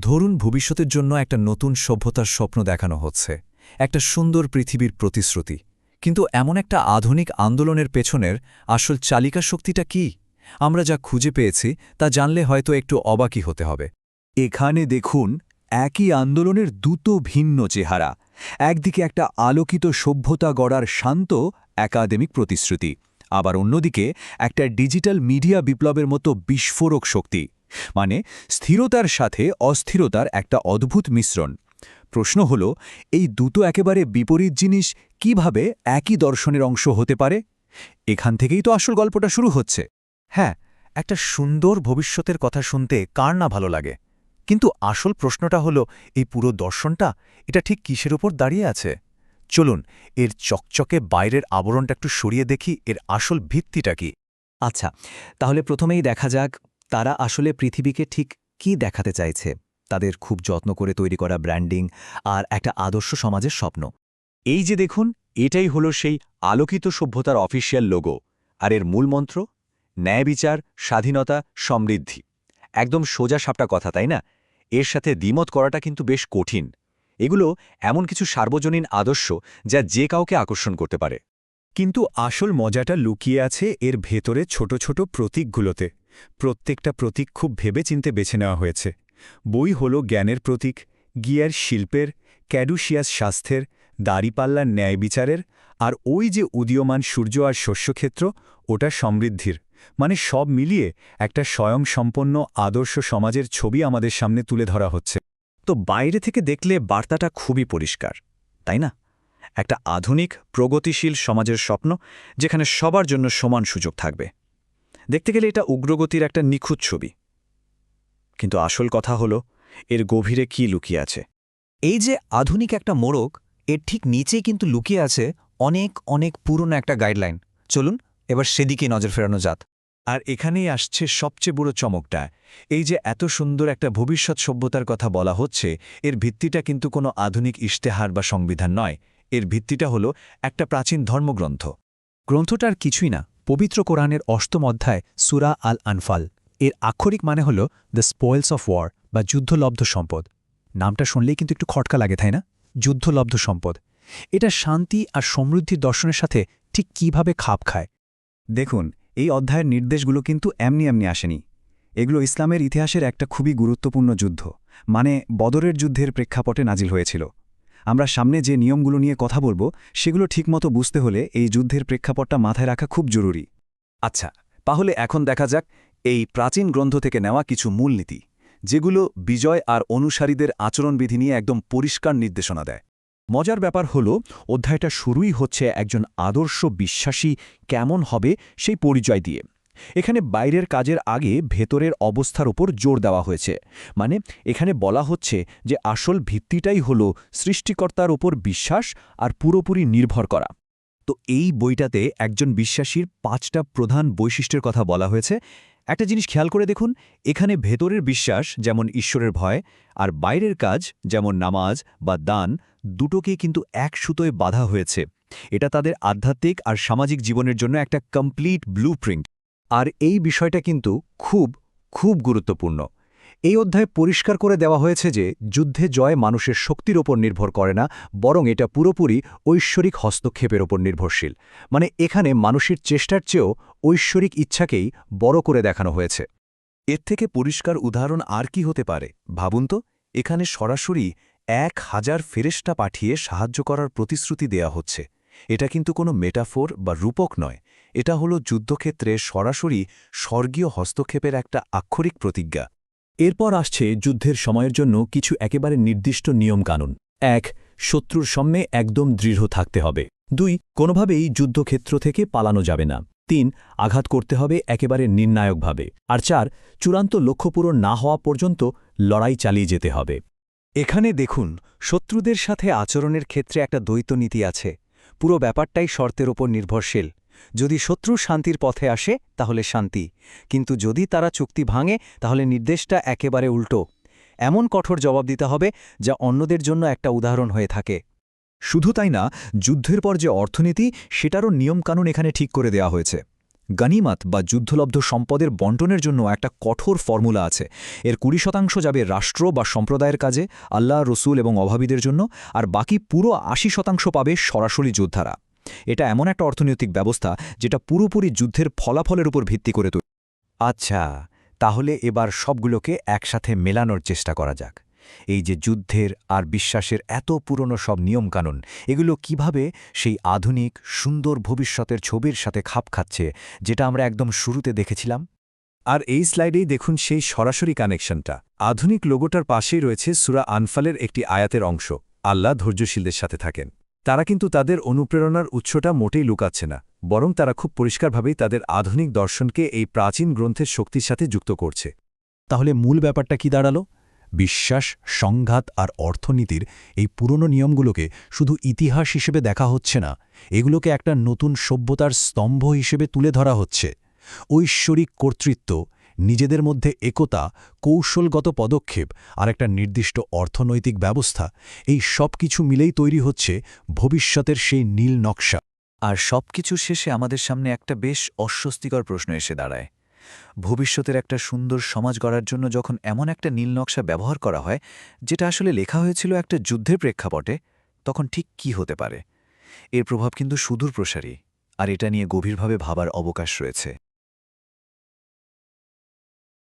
ধরুন ভবিষ্যতের জন্য একটা নতুন সভ্যতার স্বপ্ন দেখানো হচ্ছে, একটা সুন্দর পৃথিবীর প্রতিশ্রুতি। কিন্তু এমন একটা আধুনিক আন্দোলনের পেছনের আসল চালিকা শক্তিটা কি? আমরা যা খুঁজে পেয়েছি, তা জানলে হয়তো একটু অবাকই হতে হবে। এখানে দেখুন, একই আন্দোলনের দুটো ভিন্ন চেহারা। একদিকে একটা আলোকিত সভ্যতা গড়ার শান্ত, একাডেমিক প্রতিশ্রুতি। আবার অন্যদিকে একটা ডিজিটাল মিডিয়া বিপ্লবের মতো বিস্ফোরক শক্তি। মানে স্থিরতার সাথে অস্থিরতার একটা অদ্ভুত মিশ্রণ। প্রশ্ন হল, এই দুটো একেবারে বিপরীত জিনিস কীভাবে একই দর্শনের অংশ হতে পারে? এখান থেকেই তো আসল গল্পটা শুরু হচ্ছে। হ্যাঁ একটা সুন্দর ভবিষ্যতের কথা শুনতে কার না ভালো লাগে? কিন্তু আসল প্রশ্নটা হলো, এই পুরো দর্শনটা, এটা ঠিক কিসের উপর দাঁড়িয়ে আছে? চলুন, এর চকচকে বাইরের আবরণটা একটু সরিয়ে দেখি, এর আসল ভিত্তিটা কি? আচ্ছা তাহলে প্রথমেই দেখা যাক তারা আসলে পৃথিবীকে ঠিক কি দেখাতে চাইছে? তাদের খুব যত্ন করে তৈরি করা ব্র্যান্ডিং আর একটা আদর্শ সমাজের স্বপ্ন। এই যে দেখুন, এটাই হলো সেই আলোকিত সভ্যতার অফিসিয়াল লোগো। আর এর মূল মন্ত্র? ন্যায় বিচার, স্বাধীনতা, সমৃদ্ধি। একদম সোজা সাপটা কথা, তাই না? এর সাথে দ্বিমত করাটা কিন্তু বেশ কঠিন। এগুলো এমন কিছু সার্বজনীন আদর্শ যা যে কাউকে আকর্ষণ করতে পারে। কিন্তু আসল মজাটা লুকিয়ে আছে এর ভেতরে ছোট ছোট প্রতীকগুলোতে। প্রত্যেকটা প্রতীক খুব ভেবেচিন্তে বেছে নেওয়া হয়েছে। বই হল জ্ঞানের প্রতীক, গিয়ার শিল্পের, ক্যাডুশিয়াস স্বাস্থ্যের, দাড়িপাল্লার ন্যায় বিচারের, আর ওই যে উদীয়মান সূর্য আর শস্যক্ষেত্র, ওটা সমৃদ্ধির। মানে সব মিলিয়ে একটা স্বয়ংসম্পন্ন আদর্শ সমাজের ছবি আমাদের সামনে তুলে ধরা হচ্ছে। তো বাইরে থেকে দেখলে বার্তাটা খুবই পরিষ্কার, তাই না? একটা আধুনিক, প্রগতিশীল সমাজের স্বপ্ন, যেখানে সবার জন্য সমান সুযোগ থাকবে। দেখতে গেলে এটা উগ্রগতির একটা নিখুঁত ছবি। কিন্তু আসল কথা হলো, এর গভীরে কি লুকিয়ে আছে? এই যে আধুনিক একটা মোড়ক, এর ঠিক নিচেই কিন্তু লুকিয়ে আছে অনেক অনেক পুরনো একটা গাইডলাইন। চলুন, এবার সেদিকে নজর ফেরানো যাত আর এখানেই আসছে সবচেয়ে বড় চমকটা। এই যে এত সুন্দর একটা ভবিষ্যৎ সভ্যতার কথা বলা হচ্ছে, এর ভিত্তিটা কিন্তু কোনো আধুনিক ইশতেহার বা সংবিধান নয়। এর ভিত্তিটা হলো একটা প্রাচীন ধর্মগ্রন্থ। গ্রন্থটার কিছুই না পবিত্র কোরআনের অষ্টম অধ্যায়, সুরা আল আনফাল এর আক্ষরিক মানে হল দ্য স্পয়েলস অফ ওয়ার বা যুদ্ধলব্ধ সম্পদ। নামটা শুনলেই কিন্তু একটু খটকা লাগে, তাই না? যুদ্ধলব্ধ সম্পদ। এটা শান্তি আর সমৃদ্ধির দর্শনের সাথে ঠিক কীভাবে খাপ খায়? দেখুন, এই অধ্যায়ের নির্দেশগুলো কিন্তু এমনি এমনি আসেনি। এগুলো ইসলামের ইতিহাসের একটা খুবই গুরুত্বপূর্ণ যুদ্ধ। মানে বদরের যুদ্ধের প্রেক্ষাপটে নাজিল হয়েছিল। আমরা সামনে যে নিয়মগুলো নিয়ে কথা বলব, সেগুলো ঠিকমতো বুঝতে হলে এই যুদ্ধের প্রেক্ষাপটটা মাথায় রাখা খুব জরুরি। আচ্ছা তাহলে এখন দেখা যাক এই প্রাচীন গ্রন্থ থেকে নেওয়া কিছু মূলনীতি, যেগুলো বিজয় আর অনুসারীদের আচরণবিধি নিয়ে একদম পরিষ্কার নির্দেশনা দেয়। মজার ব্যাপার হল, অধ্যায়টা শুরুই হচ্ছে একজন আদর্শ বিশ্বাসী কেমন হবে সেই পরিচয় দিয়ে। এখানে বাইরের কাজের আগে ভেতরের অবস্থার ওপর জোর দেওয়া হয়েছে। মানে এখানে বলা হচ্ছে যে আসল ভিত্তিটাই হল সৃষ্টিকর্তার ওপর বিশ্বাস আর পুরোপুরি নির্ভর করা। তো এই বইটাতে একজন বিশ্বাসীর পাঁচটা প্রধান বৈশিষ্ট্যের কথা বলা হয়েছে। একটা জিনিস খেয়াল করে দেখুন, এখানে ভেতরের বিশ্বাস যেমন ঈশ্বরের ভয় আর বাইরের কাজ যেমন নামাজ বা দান দুটোকেই কিন্তু এক সুতোয় বাধা হয়েছে। এটা তাদের আধ্যাত্মিক আর সামাজিক জীবনের জন্য একটা কমপ্লিট ব্লুপ্রিন্ট আর এই বিষয়টা কিন্তু খুব খুব গুরুত্বপূর্ণ। এই অধ্যায়ে পরিষ্কার করে দেওয়া হয়েছে যে যুদ্ধে জয় মানুষের শক্তির ওপর নির্ভর করে না, বরং এটা পুরোপুরি ঐশ্বরিক হস্তক্ষেপের ওপর নির্ভরশীল। মানে এখানে মানুষের চেষ্টার চেয়েও ঐশ্বরিক ইচ্ছাকেই বড় করে দেখানো হয়েছে। এর থেকে পরিষ্কার উদাহরণ আর কি হতে পারে, ভাবুন তো? এখানে সরাসরি এক হাজার ফেরেস্টা পাঠিয়ে সাহায্য করার প্রতিশ্রুতি দেয়া হচ্ছে। এটা কিন্তু কোনো মেটাফোর বা রূপক নয়। এটা হলো যুদ্ধক্ষেত্রে সরাসরি স্বর্গীয় হস্তক্ষেপের একটা আক্ষরিক প্রতিজ্ঞা। এরপর আসছে যুদ্ধের সময়ের জন্য কিছু একেবারে নির্দিষ্ট নিয়মকানুন। এক, শত্রুর সামনে একদম দৃঢ় থাকতে হবে। দুই, কোনোভাবেই যুদ্ধক্ষেত্র থেকে পালানো যাবে না। তিন, আঘাত করতে হবে একেবারে নির্ণায়কভাবে। আর চার, চূড়ান্ত লক্ষ্যপূরণ না হওয়া পর্যন্ত লড়াই চালিয়ে যেতে হবে। এখানে দেখুন, শত্রুদের সাথে আচরণের ক্ষেত্রে একটা দ্বৈত নীতি আছে। পুরো ব্যাপারটাই শর্তের ওপর নির্ভরশীল। যদি শত্রু শান্তির পথে আসে, তাহলে শান্তি। কিন্তু যদি তারা চুক্তি ভাঙে, তাহলে নির্দেশটা একেবারে উল্টো। এমন কঠোর জবাব দিতে হবে, যা অন্যদের জন্য একটা উদাহরণ হয়ে থাকে। শুধু তাই না, যুদ্ধের পর যে অর্থনীতি, সেটারও নিয়মকানুন এখানে ঠিক করে দেয়া হয়েছে। গনিমাত বা যুদ্ধলব্ধ সম্পদের বন্টনের জন্য একটা কঠোর ফর্মুলা আছে। এর কুড়ি শতাংশ যাবে রাষ্ট্র বা সম্প্রদায়ের কাজে, আল্লাহ, রসুল এবং অভাবীদের জন্য, আর বাকি পুরো আশি শতাংশ পাবে সরাসরি যোদ্ধারা। এটা এমন একটা অর্থনৈতিক ব্যবস্থা যেটা পুরোপুরি যুদ্ধের ফলাফলের উপর ভিত্তি করে তৈরি। আচ্ছা তাহলে এবার সবগুলোকে একসাথে মেলানোর চেষ্টা করা যাক। এই যে যুদ্ধের আর বিশ্বাসের এত পুরনো সব নিয়মকানুন, এগুলো কীভাবে সেই আধুনিক, সুন্দর ভবিষ্যতের ছবির সাথে খাপ খাচ্ছে যেটা আমরা একদম শুরুতে দেখেছিলাম? আর এই স্লাইডেই দেখুন সেই সরাসরি কানেকশনটা। আধুনিক লোগোটার পাশেই রয়েছে সুরা আনফালের একটি আয়াতের অংশ। আল্লাহ ধৈর্যশীলদের সাথে থাকেন। তারা কিন্তু তাদের অনুপ্রেরণার উৎসটা মোটেই লুকাচ্ছে না, বরং তারা খুব পরিষ্কারভাবেই তাদের আধুনিক দর্শনকে এই প্রাচীন গ্রন্থের শক্তির সাথে যুক্ত করছে। তাহলে মূল ব্যাপারটা কি দাঁড়াল? বিশ্বাস, সংঘাত আর অর্থনীতির এই পুরনো নিয়মগুলোকে শুধু ইতিহাস হিসেবে দেখা হচ্ছে না, এগুলোকে একটা নতুন সভ্যতার স্তম্ভ হিসেবে তুলে ধরা হচ্ছে। ঐশ্বরিক কর্তৃত্ব নিজেদের মধ্যে একতা, কৌশলগত পদক্ষেপ আর একটা নির্দিষ্ট অর্থনৈতিক ব্যবস্থা, এই সব কিছু মিলেই তৈরি হচ্ছে ভবিষ্যতের সেই নীল নকশা। আর সবকিছু শেষে আমাদের সামনে একটা বেশ অস্বস্তিকর প্রশ্ন এসে দাঁড়ায়। ভবিষ্যতের একটা সুন্দর সমাজ গড়ার জন্য যখন এমন একটা নীল নকশা ব্যবহার করা হয়, যেটা আসলে লেখা হয়েছিল একটা যুদ্ধের প্রেক্ষাপটে, তখন ঠিক কি হতে পারে? এর প্রভাব কিন্তু সুদূর প্রসারী আর এটা নিয়ে গভীরভাবে ভাবার অবকাশ রয়েছে।